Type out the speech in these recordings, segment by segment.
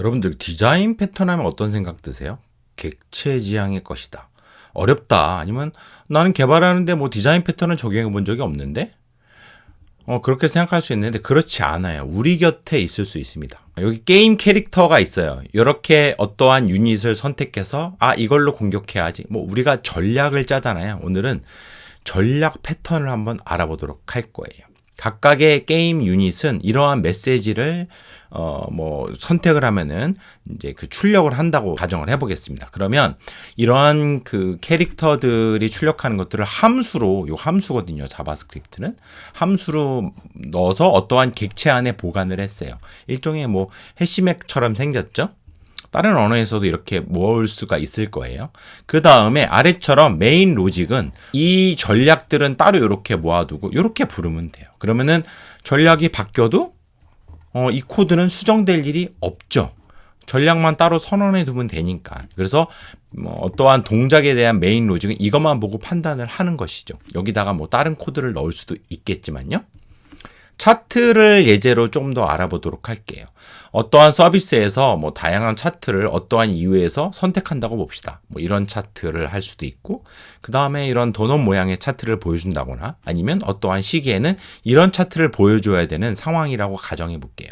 여러분들 디자인 패턴 하면 어떤 생각 드세요? 객체 지향의 것이다. 어렵다. 아니면 나는 개발하는데 뭐 디자인 패턴은 적용해 본 적이 없는데? 어, 그렇게 생각할 수 있는데 그렇지 않아요. 우리 곁에 있을 수 있습니다. 여기 게임 캐릭터가 있어요. 이렇게 어떠한 유닛을 선택해서 아, 이걸로 공격해야지. 뭐 우리가 전략을 짜잖아요. 오늘은 전략 패턴을 한번 알아보도록 할 거예요. 각각의 게임 유닛은 이러한 메시지를 어 뭐 선택을 하면은 이제 그 출력을 한다고 가정을 해보겠습니다. 그러면 이러한 그 캐릭터들이 출력하는 것들을 함수로 요 함수거든요. 자바스크립트는 함수로 넣어서 어떠한 객체 안에 보관을 했어요. 일종의 뭐 해시맥처럼 생겼죠. 다른 언어에서도 이렇게 모을 수가 있을 거예요. 그 다음에 아래처럼 메인 로직은 이 전략들은 따로 이렇게 모아두고 이렇게 부르면 돼요. 그러면은 전략이 바뀌어도 어, 이 코드는 수정될 일이 없죠. 전략만 따로 선언해 두면 되니까. 그래서 뭐 어떠한 동작에 대한 메인 로직은 이것만 보고 판단을 하는 것이죠. 여기다가 뭐 다른 코드를 넣을 수도 있겠지만요. 차트를 예제로 좀 더 알아보도록 할게요. 어떠한 서비스에서 뭐 다양한 차트를 어떠한 이유에서 선택한다고 봅시다. 뭐 이런 차트를 할 수도 있고, 그 다음에 이런 도넛 모양의 차트를 보여준다거나 아니면 어떠한 시기에는 이런 차트를 보여줘야 되는 상황이라고 가정해 볼게요.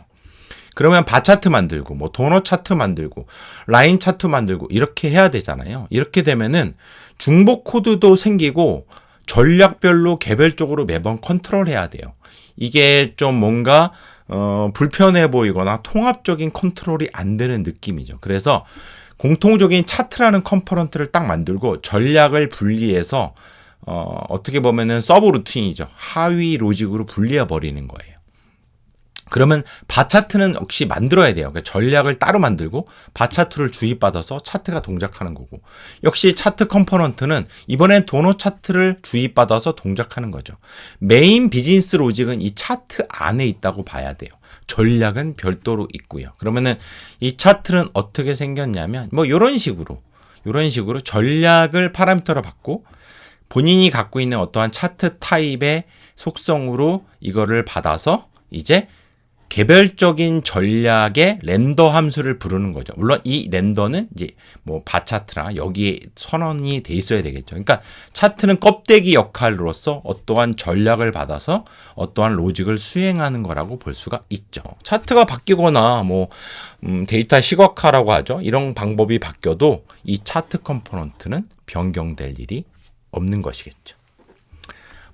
그러면 바 차트 만들고, 뭐 도넛 차트 만들고, 라인 차트 만들고, 이렇게 해야 되잖아요. 이렇게 되면은 중복 코드도 생기고, 전략별로 개별적으로 매번 컨트롤해야 돼요. 이게 좀 뭔가 어, 불편해 보이거나 통합적인 컨트롤이 안 되는 느낌이죠. 그래서 공통적인 차트라는 컴포넌트를 딱 만들고 전략을 분리해서 어, 어떻게 보면은 서브 루틴이죠. 하위 로직으로 분리해 버리는 거예요. 그러면 바 차트는 역시 만들어야 돼요. 그러니까 전략을 따로 만들고 바 차트를 주입받아서 차트가 동작하는 거고 역시 차트 컴포넌트는 이번엔 도노 차트를 주입받아서 동작하는 거죠. 메인 비즈니스 로직은 이 차트 안에 있다고 봐야 돼요. 전략은 별도로 있고요. 그러면은 이 차트는 어떻게 생겼냐면 뭐 이런 식으로 이런 식으로 전략을 파라미터로 받고 본인이 갖고 있는 어떠한 차트 타입의 속성으로 이거를 받아서 이제 개별적인 전략의 렌더 함수를 부르는 거죠. 물론 이 렌더는 이제 뭐 바 차트나 여기에 선언이 돼 있어야 되겠죠. 그러니까 차트는 껍데기 역할로서 어떠한 전략을 받아서 어떠한 로직을 수행하는 거라고 볼 수가 있죠. 차트가 바뀌거나 뭐 음, 데이터 시각화라고 하죠. 이런 방법이 바뀌어도 이 차트 컴포넌트는 변경될 일이 없는 것이겠죠.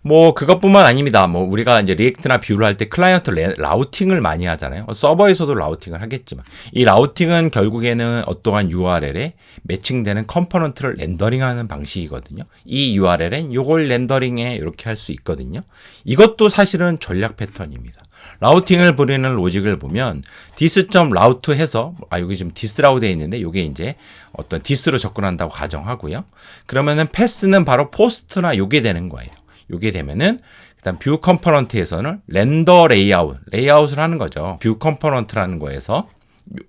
뭐 그것뿐만 아닙니다. 뭐 우리가 이제 리액트나 뷰를 할 때 클라이언트 라우팅을 많이 하잖아요. 서버에서도 라우팅을 하겠지만 이 라우팅은 결국에는 어떠한 URL에 매칭되는 컴포넌트를 렌더링하는 방식이거든요. 이 URL엔 요걸 렌더링해 이렇게 할 수 있거든요. 이것도 사실은 전략 패턴입니다. 라우팅을 부리는 로직을 보면 디스.라우트 해서 아 여기 지금 디스라고 되어 있는데 요게 이제 어떤 디스로 접근한다고 가정하고요. 그러면은 패스는 바로 포스트나 요게 되는 거예요. 요게 되면은 일단 뷰 컴포넌트에서는 렌더 레이아웃, 레이아웃을 하는 거죠. 뷰 컴포넌트라는 거에서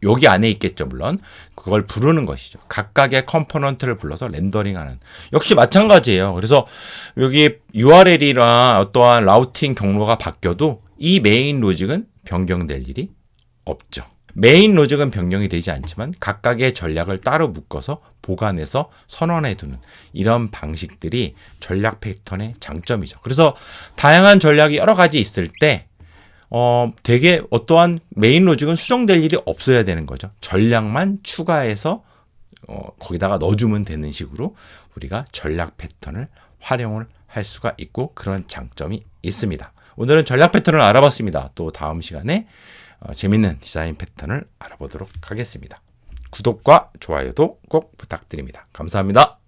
여기 안에 있겠죠, 물론. 그걸 부르는 것이죠. 각각의 컴포넌트를 불러서 렌더링 하는. 역시 마찬가지예요. 그래서 여기 URL이나 어떠한 라우팅 경로가 바뀌어도 이 메인 로직은 변경될 일이 없죠. 메인 로직은 변경이 되지 않지만 각각의 전략을 따로 묶어서 보관해서 선언해 두는 이런 방식들이 전략 패턴의 장점이죠. 그래서 다양한 전략이 여러 가지 있을 때 어, 되게 어떠한 메인 로직은 수정될 일이 없어야 되는 거죠. 전략만 추가해서 어, 거기다가 넣어주면 되는 식으로 우리가 전략 패턴을 활용을 할 수가 있고 그런 장점이 있습니다. 오늘은 전략 패턴을 알아봤습니다. 또 다음 시간에 어, 재밌는 디자인 패턴을 알아보도록 하겠습니다. 구독과 좋아요도 꼭 부탁드립니다. 감사합니다.